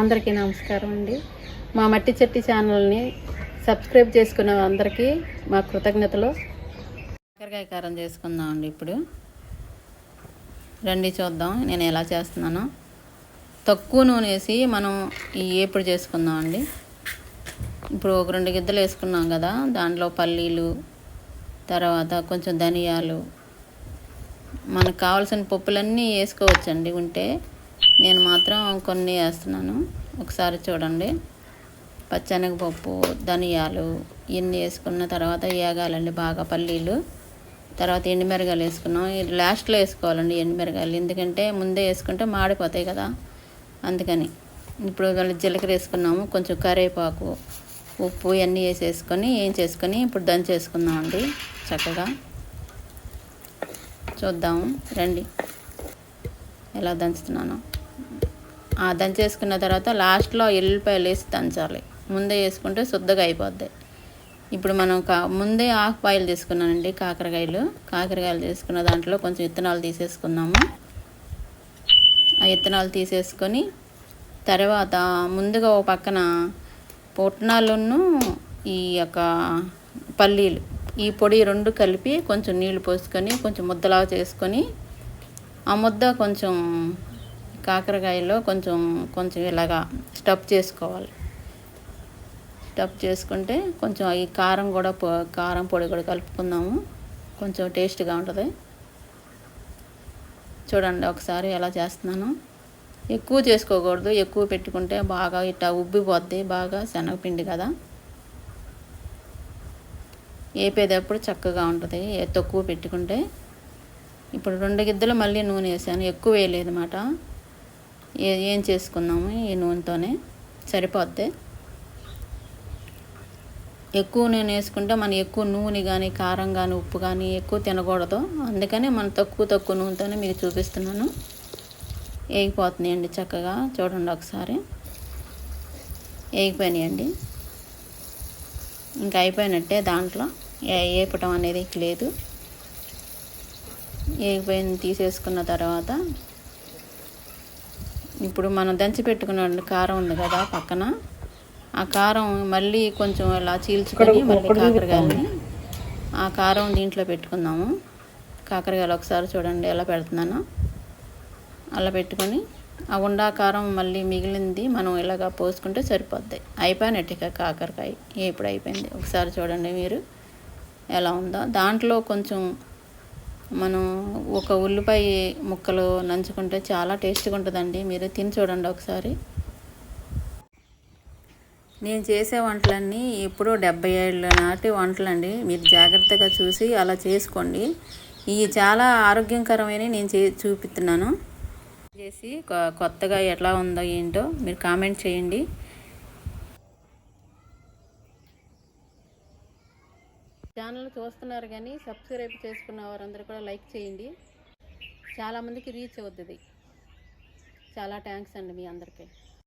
అందరికీ నమస్కారం అండి. మా మట్టి చెట్టి ఛానల్ని సబ్స్క్రైబ్ చేసుకున్న అందరికీ మా కృతజ్ఞతలు. కాకరకాయ కారం చేసుకుందాం అండి ఇప్పుడు. రండి చూద్దాం నేను ఎలా చేస్తున్నానో. తక్కువ నూనె వేసి మనం ఈ ఏపుడు చేసుకుందాం అండి. ఇప్పుడు ఒక రెండు గిద్దలు వేసుకున్నాం కదా దాంట్లో పల్లీలు తర్వాత కొంచెం ధనియాలు మనకు కావాల్సిన పప్పులన్నీ వేసుకోవచ్చండి ఉంటే నేను మాత్రం కొన్ని వేస్తున్నాను. ఒకసారి చూడండి. పచ్చనగపప్పు ధనియాలు ఇవన్నీ వేసుకున్న తర్వాత వేగాలండి బాగా పల్లీలు. తర్వాత ఎండుమిరగాయలు వేసుకున్నాం. లాస్ట్లో వేసుకోవాలండి ఎండుమిరగాయలు. ఎందుకంటే ముందే వేసుకుంటే మాడిపోతాయి కదా. అందుకని ఇప్పుడు మళ్ళీ జీలకర్ర వేసుకున్నాము. కొంచెం కరివేపాకు ఉప్పు ఇవన్నీ వేసేసుకొని ఏం చేసుకొని ఇప్పుడు దంచేసుకుందామండి చక్కగా. చూద్దాము రండి. ఎలా దంచుతున్నాను. దంచేసుకున్న తర్వాత లాస్ట్లో ఎల్లిపాయలు వేసి దంచాలి. ముందే వేసుకుంటే శుద్ధగా అయిపోద్ది. ఇప్పుడు మనం కా ముందే హాఫ్ బాయిల్ తీసుకున్నానండి కాకరకాయలు. కాకరకాయలు తీసుకున్న దాంట్లో కొంచెం విత్తనాలు తీసేసుకుందాము. ఆ విత్తనాలు తీసేసుకొని తర్వాత ముందుగా ఓ పక్కన పుట్నాలును ఈ యొక్క పల్లీలు ఈ పొడి రెండు కలిపి కొంచెం నీళ్ళు పోసుకొని కొంచెం ముద్దలాగా చేసుకొని ఆ ముద్ద కొంచెం కాకరకాయలో కొంచెం కొంచెం ఇలాగా స్టఫ్ చేసుకోవాలి. స్టఫ్ చేసుకుంటే కొంచెం ఈ కారం కూడా కారం పొడి కూడా కలుపుకుందాము. కొంచెం టేస్ట్గా ఉంటుంది. చూడండి ఒకసారి ఎలా చేస్తున్నాను. ఎక్కువ చేసుకోకూడదు. ఎక్కువ పెట్టుకుంటే బాగా ఇట్లా ఉబ్బిపోద్ది. బాగా శనగపిండి కదా. వేపేటప్పుడు చక్కగా ఉంటుంది. తక్కువ పెట్టుకుంటే. ఇప్పుడు రెండు గిద్దలు మళ్ళీ నూనె వేసాను. ఎక్కువ వేయలేదు అన్నమాట ఏం చేసుకున్నాము ఈ నూనెతోనే? సరిపోద్ది. ఎక్కువ నూనె వేసుకుంటే మనం ఎక్కువ నూనె కానీ కారం కానీ ఉప్పు కానీ ఎక్కువ తినకూడదు. అందుకని మనం తక్కువ తక్కువ నూనెతోనే మీకు చూపిస్తున్నాను. వేగిపోతున్నాయండి చక్కగా. చూడండి ఒకసారి. వేగిపోయినాయండి. ఇంకా అయిపోయినట్టే దాంట్లో. వేపటం అనేది లేదు. వేగిపోయింది తీసేసుకున్న తర్వాత ఇప్పుడు మనం దంచి పెట్టుకున్న కారం ఉంది కదా పక్కన. ఆ కారం మళ్ళీ కొంచెం ఇలా చీల్చుకొని మళ్ళీ కాకరకాయలని ఆ కారం దీంట్లో పెట్టుకుందాము. కాకరకాయలు ఒకసారి చూడండి ఎలా పెడుతున్నానో. అలా పెట్టుకొని ఆ ఉండా కారం మళ్ళీ మిగిలింది మనం ఇలాగా పోసుకుంటే సరిపోద్ది. అయిపోయినట్టు ఇక కాకరకాయ. ఇప్పుడు అయిపోయింది. ఒకసారి చూడండి మీరు ఎలా ఉందో. దాంట్లో కొంచెం మనం ఒక ఉల్లిపాయ ముక్కలు నంచుకుంటే చాలా టేస్ట్గా ఉంటుందండి. మీరు తిని చూడండి ఒకసారి. నేను చేసే వంటలన్నీ ఎప్పుడో డెబ్బై ఏళ్ళ నాటి వంటలండి. మీరు జాగ్రత్తగా చూసి అలా చేసుకోండి. ఇవి చాలా ఆరోగ్యకరమైన నేను చే చూపిస్తున్నాను. చేసి కొ- కొత్తగా ఎట్లా ఉందో ఏంటో మీరు కామెంట్ చేయండి. ఛానల్ చూస్తున్నారు కానీ సబ్స్క్రైబ్ చేసుకున్న వారందరూ కూడా లైక్ చేయండి. చాలామందికి రీచ్ అవుతుంది చాలా థ్యాంక్స్ అండి మీ అందరికీ.